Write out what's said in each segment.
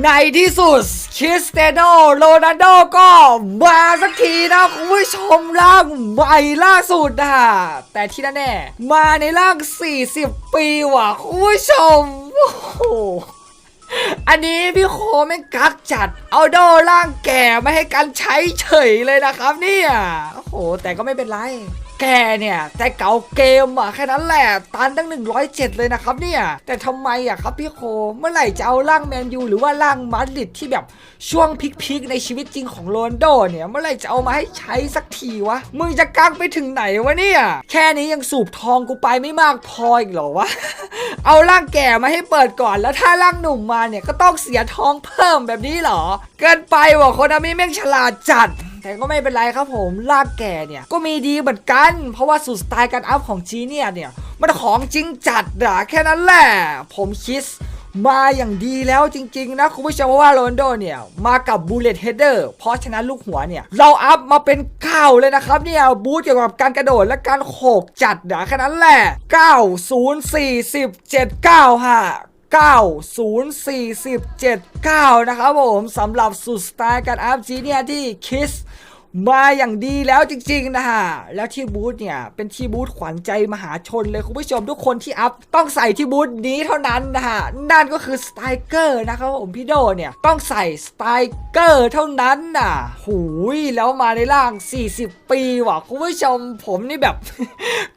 ในที่สุดคริสเตโนโรนัลโดก็มาสักทีนะคุณผู้ชมร่างใหม่ล่าสุดนะแต่ที่แน่ๆมาในร่าง 40 ปีว่ะคุณผู้ชมโอ้โหอันนี้พี่โคไม่กักจัด เอาโดร่างแก่มาให้กันใช้เฉยเลยนะครับเนี่ยโอ้โหแต่ก็ไม่เป็นไร แกเนี่ยแต่เก่าเกมอะแค่นั้นแหละตันตั้ง 107 เลยนะครับเนี่ยแต่ทำไมอะครับพี่โคเมื่อไหร่จะเอาร่างแมนยูหรือว่าร่างมาดริดที่แบบช่วงพีคๆในชีวิตจริงของโรนโดเนี่ยเมื่อไหร่จะเอามาให้ใช้สักทีวะมึงจะกักไปถึงไหนวะเนี่ยแค่นี้ยังสูบทองกูไปไม่มากพออีกเหรอวะเอาร่างแก่มาให้เปิดก่อนแล้วถ้าร่างหนุ่มมาเนี่ยก็ต้องเสียทองเพิ่มแบบนี้เหรอ เกินไปว่ะคนอามีแม่งฉลาดจัด แต่ก็ไม่เป็นไรครับผมร่างแก่เนี่ยก็มีดีเหมือนกัน เพราะว่าสูตรสไตล์การอัพของจีเนี่ยเนี่ยมันของจริงจัดอะแค่นั้นแหละ ผมคิดมาอย่างดีแล้วจริงๆนะคุณผู้ชมเพราะว่าโรนโดเนี่ยมากับบูเลตเฮดเดอร์เพราะฉะนั้นลูกหัวเนี่ยเราอัพมาเป็น9เลยนะครับเนี่ยบูทเกี่ยวกับการกระโดดและการโขกจัดนะแค่นั้นแหละ 9 0 4 10 7 9ฮ 90447 9 นะครับผมสำหรับสุดสไตล์การอัพจีเนี่ยที่คิส มาอย่างดีแล้วจริงๆนะฮะ แล้วที่บูธเนี่ย เป็นที่บูธขวัญใจมหาชนเลยคุณผู้ชมทุกคนที่อัพต้องใส่ที่บูธนี้เท่านั้นนะฮะ นั่นก็คือสไตรเกอร์นะครับผมพี่โดเนี่ย ต้องใส่สไตรเกอร์เท่านั้นน่ะ หูย แล้วมาในร่าง 40 ปีว่ะคุณผู้ชมผมนี่แบบ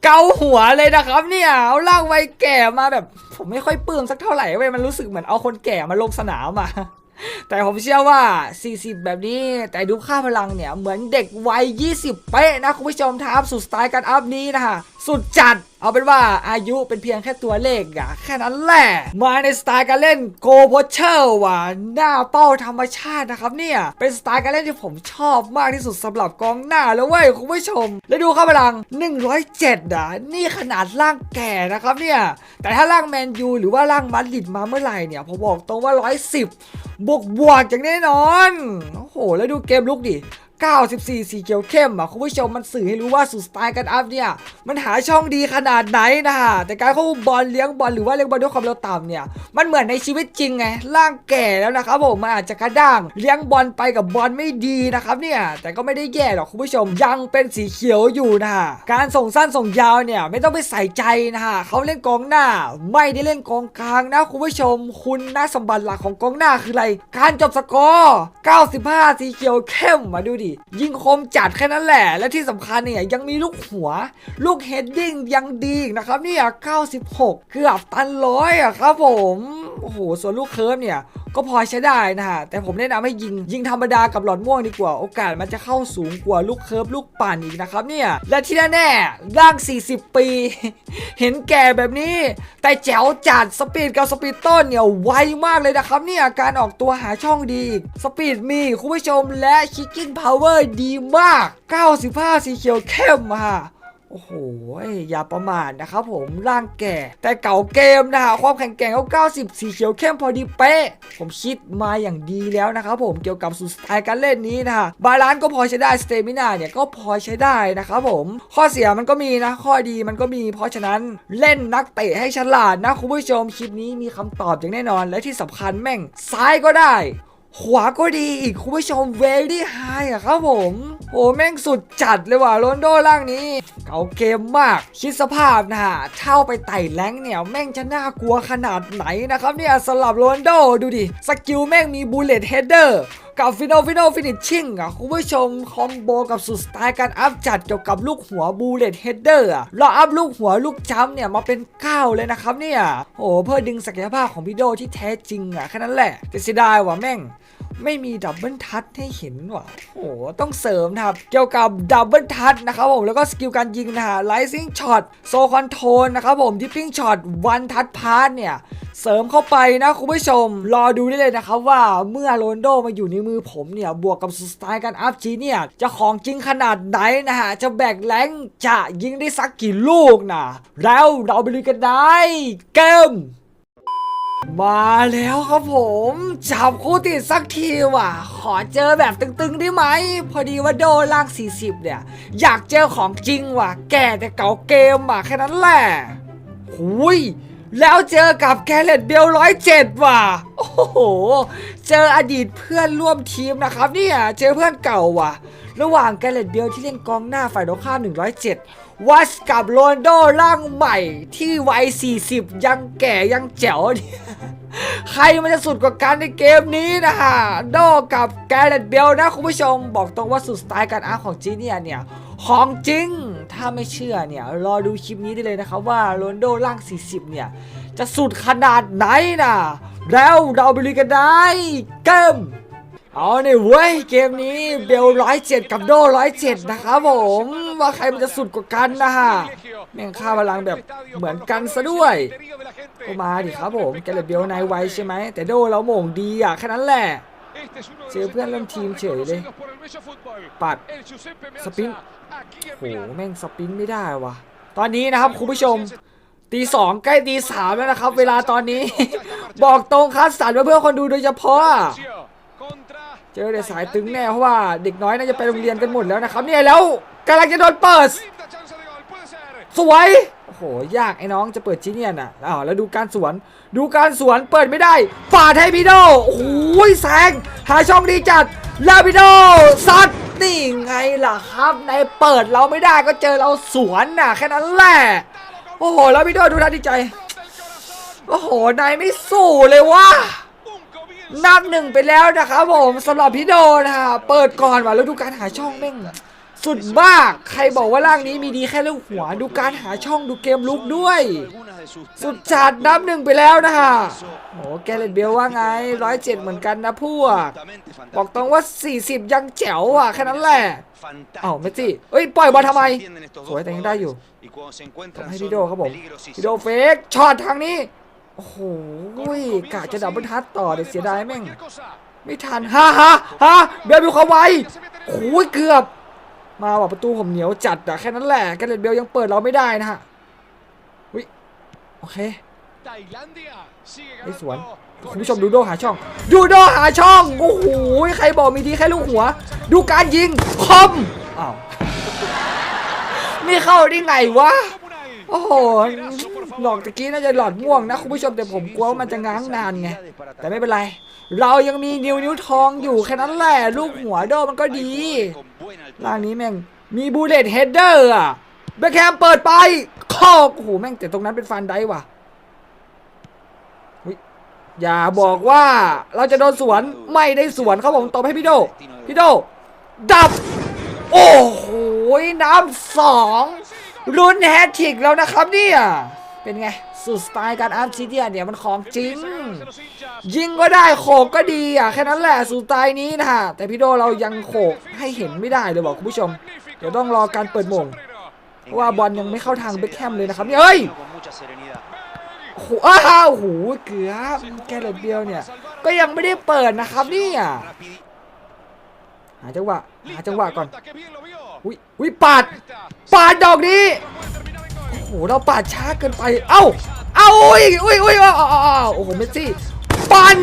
เกาหัวเลยนะครับเนี่ยเอาร่างวัยแก่มาแบบ ผมไม่ค่อยปลื้มสักเท่าไหร่เว้ยมันรู้สึกเหมือนเอาคนแก่มาลงสนามอะ แต่ผมเชื่อว่า 40 แบบนี้ แต่ดูค่าพลังเนี่ย เหมือนเด็กวัย 20 เป๊ะนะ คุณผู้ชมถ้าอัพสุดสไตล์การอัพนี้นะฮะ สุดจัด เอาเป็นว่าอายุเป็นเพียงแค่ตัวเลขอะแค่นั้นแหละ มาในสไตล์การเล่นโกโพเชอร์ว่ะหน้าเป้าธรรมชาตินะครับเนี่ย เป็นสไตล์การเล่นที่ผมชอบมากที่สุดสำหรับกองหน้าแล้วเว้ยคุณผู้ชม แล้วดูค่าพลัง 107อะนี่ขนาดร่างแก่นะครับเนี่ย แต่ถ้าร่างแมนยูหรือว่าร่างมาดริดมาเมื่อไหร่เนี่ยผมบอกตรงว่า 110 บวกบวกอย่างแน่นอน โอ้โห แล้วดูเกมลุกดิ 94 สีเขียวเข้มอะคุณผู้ชมมันสื่อให้รู้ว่าสุดสไตล์การอัพเนี่ย มันหาช่องดีขนาดไหนนะฮะแต่การควบคุมบอลเลี้ยงบอลหรือว่าเลี้ยงบอลด้วยความเร็วต่ำเนี่ย มันเหมือนในชีวิตจริงไงร่างแก่แล้วนะครับผมมันอาจจะกระด้าง เลี้ยงบอลไปกับบอลไม่ดีนะครับเนี่ย แต่ก็ไม่ได้แย่หรอกคุณผู้ชมยังเป็นสีเขียวอยู่นะฮะการส่งสั้นส่งยาวเนี่ยไม่ต้องไปใส่ใจนะฮะเขาเล่นกองหน้า ไม่ได้เล่นกองกลางนะคุณผู้ชม คุณนะสมบัติหลักของกองหน้าคืออะไร การจบสกอร์ 95 สีเขียวเข้มมาดูดิยิงคมจัดแค่นั้นแหละ และที่สำคัญเนี่ยยังมีลูกหัว ลูกเฮดดิ้งยังดีนะครับเนี่ย96 เกือบตันร้อยอะครับผมโอ้โหส่วนลูกเคิร์ฟเนี่ยก็พอใช้ได้นะฮะ แต่ผมแนะนำให้ยิง ยิงธรรมดากับหลอดม่วงดีกว่า โอกาสมันจะเข้าสูงกว่าลูกเคิร์ฟลูกปั่นอีกนะครับเนี่ย และที่แน่ๆร่าง 40 ปี เห็นแก่แบบนี้ แต่แจ๋วจัดสปีดกับสปีดต้นเนี่ยไวมากเลยนะครับเนี่ย การออกตัวหาช่องดีอีกสปีดมีคุณผู้ชมและคิกกิ้งพาวเวอร์ดีมาก 95 สีเขียวเข้มอะโอ้โห อย่าประมาทนะครับผมร่างแก่ แต่เก่าเกมนะฮะความแข็งแกร่งเขา90 สีเขียวเข้มพอดีเป๊ะ ผมคิดมาอย่างดีแล้วนะครับผมเกี่ยวกับสุดสไตล์การเล่นนี้นะฮะบาลานซ์ก็พอใช้ได้ สเตมินาเนี่ยก็พอใช้ได้นะครับผม ข้อเสียมันก็มีนะ ข้อดีมันก็มี เพราะฉะนั้นเล่นนักเตะให้ฉลาดนะคุณผู้ชมคลิปนี้มีคำตอบอย่างแน่นอน และที่สำคัญแม่งซ้ายก็ได้ ขวาก็ดีอีกคุณผู้ชมเวลี่ไฮอะครับผมโอ้แม่งสุดจัดเลยว่ะโรนโดล่างนี้เก่าเกมมาก คิดสภาพนะฮะเท่าไปไต่แรงเนี่ย แม่งจะน่ากลัวขนาดไหนนะครับเนี่ยสลับโรนโดดูดิ สกิลแม่งมีบูลเลตเฮดเดอร์ กับฟิโนฟิโนฟินิชชิ่งอะคุณผู้ชมคอมโบกับสุดสไตล์การอัพจัดเกี่ยวกับลูกหัวบูเลตเฮดเดอร์อะเราอัพลูกหัวลูกจัมเนี่ยมาเป็น 9 เลยนะครับเนี่ยโอ้เพื่อดึงศักยภาพของพี่โดที่แท้จริงอะแค่นั้นแหละแต่เสียดายว่ะแม่ง ไม่มีดับเบิลทัชให้เห็นว่ะโอ้โหต้องเสริมนะครับเกี่ยวกับดับเบิลทัชนะครับผมแล้วก็สกิลการยิงนะฮะไลซิงช็อตโซคอนโทรลนะครับผมดิปปิ้งช็อตวันทัชพาร์ทเนี่ยเสริมเข้าไปนะคุณผู้ชม รอดูได้เลยนะครับว่าเมื่อโรนโดมาอยู่ในมือผมเนี่ย บวกกับสไตล์การอัพจีเนี่ยจะของจริงขนาดไหนนะฮะ จะแบกแรงจะยิงได้สักกี่ลูกนะแล้วเราไปลุยกันได้เกม มาแล้วครับผมจับคู่ติดสักทีว่ะ ขอเจอแบบตึงๆได้ไหม พอดีว่าโดนล่าง 40 เนี่ย อยากเจอของจริงว่ะ แก่แต่เก่าเกมว่ะแค่นั้นแหละหุยแล้วเจอกับแกเรตเบลร้อยเจ็ดว่ะ โอ้โห เจออดีตเพื่อนร่วมทีมนะครับเนี่ย เจอเพื่อนเก่าว่ะ ระหว่างแกเรตเบลที่เล่นกองหน้าฝ่ายตรงข้าม107 วัดกับโรนโดร่างใหม่ ที่วัย 40 ยังแก่ยังแจ๋วเนี่ยใครมันจะสุดกว่ากันในเกมนี้นะฮะโดกับแกเรตเบลนะคุณผู้ชม บอกตรงว่าสุดสไตล์การอาร์ตของจีเนียเนี่ย ของจริง ถ้าไม่เชื่อเนี่ย รอดูคลิปนี้ได้เลยนะครับว่าโรนโดร่าง 40 เนี่ย จะสุดขนาดไหนนะแล้วเราไปลุยกันได้เกม เอาเนี่ยเว้ยเกมนี้เบลร้อยเจ็ดกับโดร้อยเจ็ดนะครับผมว่าใครมันจะสุดกว่ากันนะฮะแม่งค่าพลังแบบเหมือนกันซะด้วยก็มาดิครับผมแกเลยเบลนายไวใช่ไหมแต่โดเราโม่งดีอะแค่นั้นแหละเจอเพื่อนร่วมทีมเฉยเลยปัดสปินโหแม่งสปินไม่ได้วะตอนนี้นะครับคุณผู้ชมตีสองใกล้ตีสามแล้วนะครับ เวลาตอนนี้ บอกตรงคัดสรรไว้เพื่อคนดูโดยเฉพาะ เจอแต่สายตึงแน่เพราะว่าเด็กน้อยน่าจะไปโรงเรียนกันหมดแล้วนะครับเนี่ยแล้วกำลังจะโดนเปิด สวยโอ้โหยากไอ้น้องจะเปิดจีเนียนอะอ้าวแล้วดูการสวน ดูการสวนเปิดไม่ได้ปาดให้พี่โดโอ้โหแซงหาช่องดีจัดแล้วพีโดซัดนี่ไงล่ะครับ ในเปิดเราไม่ได้ก็เจอเราสวนน่ะแค่นั้นแหละโอ้โหแล้วพีโดดูท่าดีใจโอ้โหนายไม่สู้เลยว่ะ นับหนึ่งไปแล้วนะครับผมสำหรับพี่โดนะฮะเปิดก่อนว่ะแล้วดูการหาช่องแม่งสุดมาก ใครบอกว่าร่างนี้มีดีแค่ลูกหัว ดูการหาช่องดูเกมลุกด้วย สุดจัดนับหนึ่งไปแล้วนะฮะโอ้แกเลนเบลว่าไงร้อยเจ็ดเหมือนกันนะพวก บอกตรงว่า 40 ยังแจ๋วอะแค่นั้นแหละเอ้าเมสซี่เอ้ย ปล่อยบอลทำไม สวยแต่ยังได้อยู่ต้องให้พี่โดครับผมพี่โดเฟกช็อตทางนี้ โอ้โหกะจะดับเบิลทัชต่อเดี๋ยวเสียดายแม่ง ไม่ทันฮ่าฮ่าฮ่าเบลมีความไวโอ้ยเกือบ มาว่ะประตูผมเหนียวจัดอะแค่นั้นแหละแกเรตเบลยังเปิดเราไม่ได้นะฮะวิโอเคไอ้สวนคุณผู้ชมดูโดหาช่อง ดูโดหาช่องโอ้โหใครบอกมีดีแค่ลูกหัว ดูการยิงคอมอ้าวนี่เข้าได้ไงวะโอ้โห หลอกตะกี้น่าจะหลอดม่วงนะคุณผู้ชมแต่ผมกลัวว่ามันจะง้างนานไงแต่ไม่เป็นไร เรายังมีนิ้วนิ้วทองอยู่แค่นั้นแหละลูกหัวโดมันก็ดีร่างนี้แม่งมีบูเลตเฮดเดอร์อะเบคแฮมเปิดไปคอกโอ้โหแม่งแต่ตรงนั้นเป็นฟันได้ว่ะอย่าบอกว่าเราจะโดนสวนไม่ได้สวนครับผมตบให้พี่โดพี่โดดับ โอ้โหน้ำสองรุ่นแฮตทริกแล้วนะครับเนี่ย เป็นไง สุดสไตล์การอาร์มซีเดียเนี่ยมันของจริง ยิงก็ได้โขกก็ดีอะแค่นั้นแหละสุดสไตล์นี้นะฮะแต่พี่โดเรายังโขกให้เห็นไม่ได้เลยบอกคุณผู้ชม เดี๋ยวต้องรอการเปิดมงเพราะว่าบอลยังไม่เข้าทางเบคแฮมเลยนะครับเนี่ยเฮ้ยโอ้โหอ้าวโหเกือบแกเลตเบลเนี่ย ก็ยังไม่ได้เปิดนะครับเนี่ยหาจังหวะหาจังหวะก่อนอุ้ยอุ้ยปาดปาดดอกนี้ โอ้โหเราปาดช้าเกินไป เอ้า เอ้าอุ้ยอุ้ยอุ้ยว้าอ้าวโอ้โหเมสซี่ปัน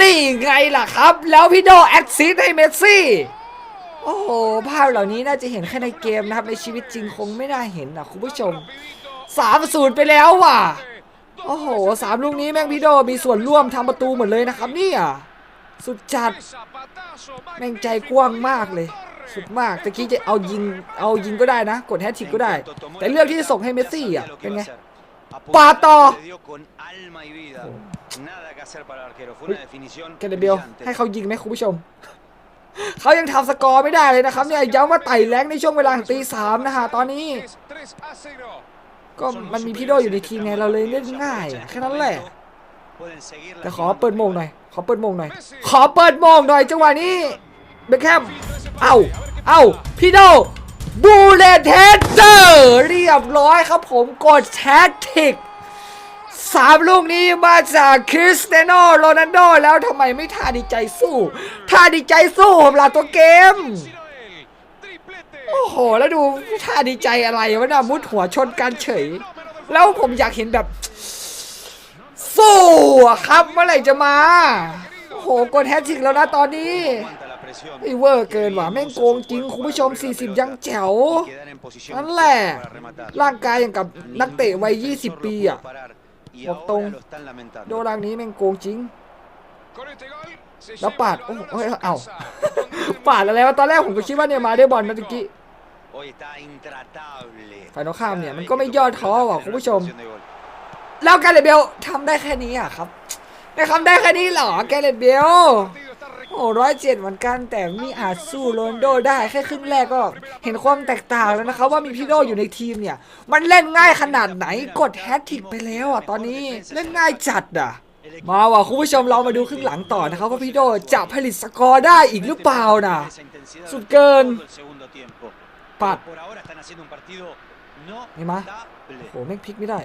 นี่ไงล่ะครับ แล้วพี่โดแอดซิสให้เมสซี่ โอ้โหภาพเหล่านี้น่าจะเห็นแค่ในเกมนะครับ ในชีวิตจริงคงไม่น่าเห็นนะคุณผู้ชมสามศูนย์ไปแล้วว่ะ โอ้โหสามลูกนี้แม่งพี่โดมีส่วนร่วมทำประตูหมดเลยนะครับเนี่ยสุดจัด แม่งใจกว้างมากเลย สุดมากตะกี้จะเอายิงเอายิงก็ได้นะ กดแฮตทริกก็ได้ แต่เลือกที่จะส่งให้เมสซี่อะเป็นไงปาต่อแกเดเบลให้เขายิงไหมคุณผู้ชม เขายังทำสกอร์ไม่ได้เลยนะครับเนี่ยย้ำว่าไต่แรงในช่วงเวลาของตีสามนะฮะตอนนี้ ก็มันมีพี่โดอยู่ในทีมไงเราเลยเล่นง่ายอะแค่นั้นแหละแต่ขอเปิดโมงหน่อย ขอเปิดโมงหน่อย ขอเปิดโมงหน่อยจังหวะนี้ เบคแฮม เอ้าเอ้าพี่โดบูเลตเทสเตอร์เรียบร้อยครับผมกดแฮตทริกสามลูกนี้มาจากคริสเตโนโรนัลโดแล้วทำไมไม่ท่าดีใจสู้ท่าดีใจสู้ผมล่ะตัวเกม โอ้โห แล้วดูท่าดีใจอะไรวะนะมุดหัวชนกันเฉย แล้วผมอยากเห็นแบบ สู้ครับเมื่อไหร่จะมา โอ้โหกดแฮตทริกแล้วนะตอนนี้ ไอ้เวอร์เกินว่ะแม่งโกงจริงคุณผู้ชม 40 ยังแจ๋วนั่นแหละ ร่างกายอย่างกับนักเตะวัย 20 ปีอะ y Botón. ahora lo están lamentando. โดร่างนี้แม่งโกงจริง Con este gol se La lleva par- el balón oh, a su oh, au. casa, donde tiene ปาดอะไรวะตอนแรกผมก็คิดว่าเนี่ยมาได้บอลนะตะกี้ Hoy está intratable. ฝ่ายตรงข้ามเนี่ย Cada มัน vez ก็ que ไม่ toca ย่อ la ท้อ pelota ว่ะ genera คุณ una ผู้ชม situación de gol. แล้วแกเรตเบลทำได้แค่นี้อะครับได้ทำได้แค่นี้เหรอแกเรตเบล partido está โอ้ร้อยเจ็ดเหมือนกัน แต่มีอาจสู้โรนลโดได้แค่ครึ่งแรกก็เห็นความแตกต่างแล้วนะครับ ว่ามีพี่โดอยู่ในทีมเนี่ย มันเล่นง่ายขนาดไหนกดแฮตทริกไปแล้วอะตอนนี้เล่นง่ายจัดอะมาว่ะคุณผู้ชมเรามาดูครึ่งหลังต่อนะครับ ว่าพี่โดจะผลิตสกอร์ได้อีกหรือเปล่านะ Esa intensidad Sud Gun. todo el segundo tiempo. Pat. Pero Por ahora están haciendo un partido Ni más. notable. โหแม่งพลิกไม่ได้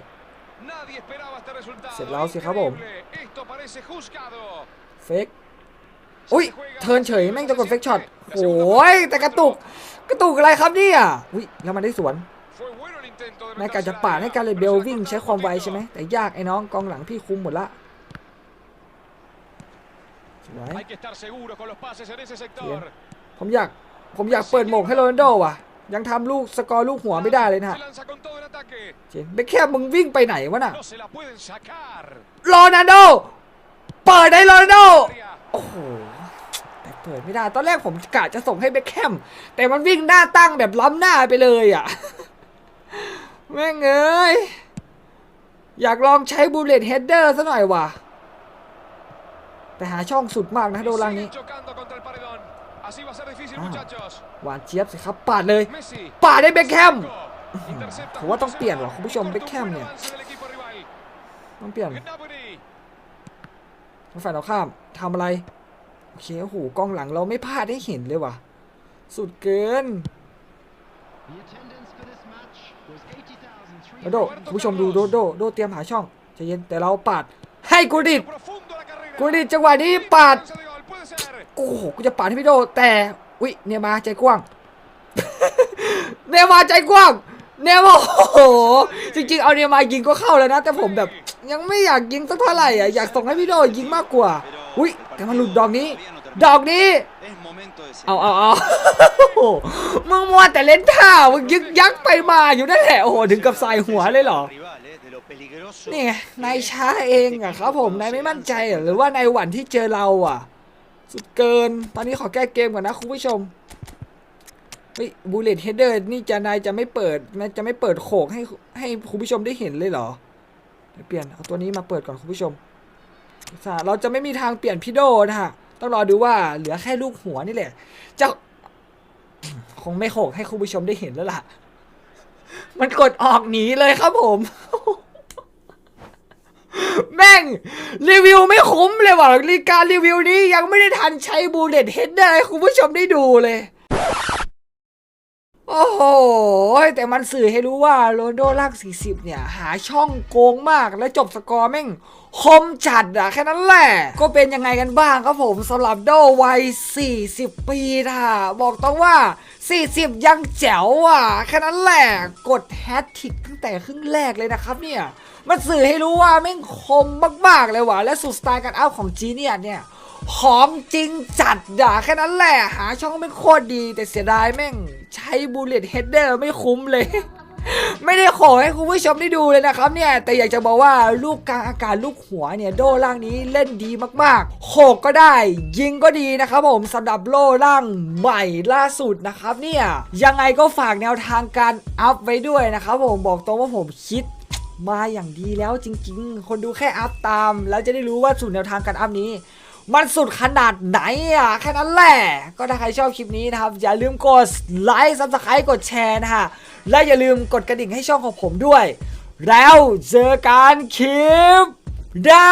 Nadie esperaba este resultado. Se la hace Jabón. Increíble. Esto parece juzgado. เฟก อุ้ยเทินเฉยแม่งจะกดเฟกช็อตโอ้ยแต่กระตุกกระตุกอะไรครับเนี่ยอุ้ยแล้วมันได้สวน Fue bueno el intento de ในการจะ meterse ปาดให้การเลยเบลวิ่งใช้ความไวใช่ไหมแต่ยากไอ้น้องกองหลังพี่คุมหมดละสวยผมอยากผมอยากเปิดหมงให้โรนัลโดว่ะ ยังทำลูกสกอร์ลูกหัวไม่ได้เลยนะ Se lanza con todo el ataque. เจนเบคแคมมึงวิ่งไปไหนวะน่ะโรนัลโดเปิดให้โรนัลโด โอ้โหแต่เปิดไม่ได้ ตอนแรกผมกะจะส่งให้เบคแคมแต่มันวิ่งหน้าตั้งแบบล้ำหน้าไปเลยอะ แม่งเอ้ย อยากลองใช้บูเลตเฮดเดอร์ซะหน่อยว่ะ แต่หาช่องสุดมากนะ Y โดนลัง siguen นี้ chocando contra el paredón. Así va a ser difícil, Ah. muchachos. หวานเจี๊ยบสิครับปาดเลย Messi. ปาดให้เบคแคม Intercepta ผมว่าต้อง justo เปลี่ยน cerca. ว่ะคุณผู้ชม Corta un เบคแคม buen เนี่ย avance del equipo rival. ต้องเปลี่ยน Gnabry. ทาง ฝ่ายเราข้ามทำอะไร โอเคโอ้โหกล้องหลังเราไม่พลาดให้เห็นเลยว่ะ สุดเกิน The attendance for this match was 80,300. แล้วโดผู้ชมดูโดโดโดเตรียมหาช่องใจเย็นแต่เราปาด ให้กูดิดกูดิดจังหวะนี้ปาดโอ้โหกูจะปาดให้พี่โด แต่อุ้ยเนี่ยมาใจกว้างเนี่ยมาใจกว้างเนี่ยมาโอ้โหจริงๆเอาเนี่ยมายิงก็เข้าแล้วนะ แต่ผมแบบ ยังไม่อยากยิงสักเท่าไหร่อะอยากส่งให้พี่โดยิงมากกว่า อุ้ยแต่มันหลุดดอกนี้ ดอกนี้ เอาเอาเอาโอ้โหมึงมัวแต่เล่นท่ามึงยึกยักไปมาอยู่นั่นแหละโอ้โหถึงกับใส่หัวเลยเหรอนี่ไงนายช้าเองอะครับผมนายไม่มั่นใจหรือว่านายหวั่นที่เจอเราอะ สุดเกิน ตอนนี้ขอแก้เกมก่อนนะคุณผู้ชมเฮ้ยบูเลตเฮดเดอร์นี่จะนายจะไม่เปิดนายจะไม่เปิดโขกให้ให้คุณผู้ชมได้เห็นเลยเหรอ เปลี่ยนเอาตัวนี้มาเปิดก่อนคุณผู้ชมเราจะไม่มีทางเปลี่ยนพี่โดนะฮะต้องรอดูว่าเหลือแค่ลูกหัวนี่แหละจะคงไม่โขกให้คุณผู้ชมได้เห็นแล้วล่ะ มันกดออกหนีเลยครับผม แม่ง รีวิวไม่คุ้มเลยว่ะรีการรีวิวนี้ยังไม่ได้ทันใช้บูเลตเฮดเดอร์ให้คุณผู้ชมได้ดูเลย ห แต่มันสื่อให้รู้ว่าโรนโดลาก40 เนี่ย หาช่องโกงมากและจบสกอร์แม่งคมจัดอะแค่นั้นแหละ ก็เป็นยังไงกันบ้างครับผมสำหรับโดวัย 40 ปีนะบอกต้องว่า 40 ยังแจ๋วอะแค่นั้นแหละ กดแฮตทิกตั้งแต่ครึ่งแรกเลยนะครับเนี่ย มันสื่อให้รู้ว่าแม่งคมมากๆเลยว่ะและสุดสไตล์การอัพของจีเนียเนี่ย ของจริงจัดด่าแค่นั้นแหละ หาช่องไม่โคตรดี แต่เสียดายแม่ง ใช้บูเลตเฮดเดอร์ไม่คุ้มเลย ไม่ได้ขอให้คุณผู้ชมได้ดูเลยนะครับเนี่ย แต่อยากจะบอกว่าลูกกลางอากาศลูกหัวเนี่ยโดล่างนี้เล่นดีมากๆโขกก็ได้ ยิงก็ดีนะครับผมสำหรับโล่ล่างใหม่ล่าสุดนะครับเนี่ยยังไงก็ฝากแนวทางการอัพไว้ด้วยนะครับผมบอกตรงว่าผมคิดมาอย่างดีแล้วจริง ๆ คนดูแค่อัพตาม แล้วจะได้รู้ว่าสูตรแนวทางการอัพนี้ มันสุดขนาดไหนอะแค่นั้นแหละ ก็ถ้าใครชอบคลิปนี้นะครับ อย่าลืมกดไลค์ซับสไครต์กดแชร์นะฮะ และอย่าลืมกดกระดิ่งให้ช่องของผมด้วย แล้วเจอกันคลิปหน้า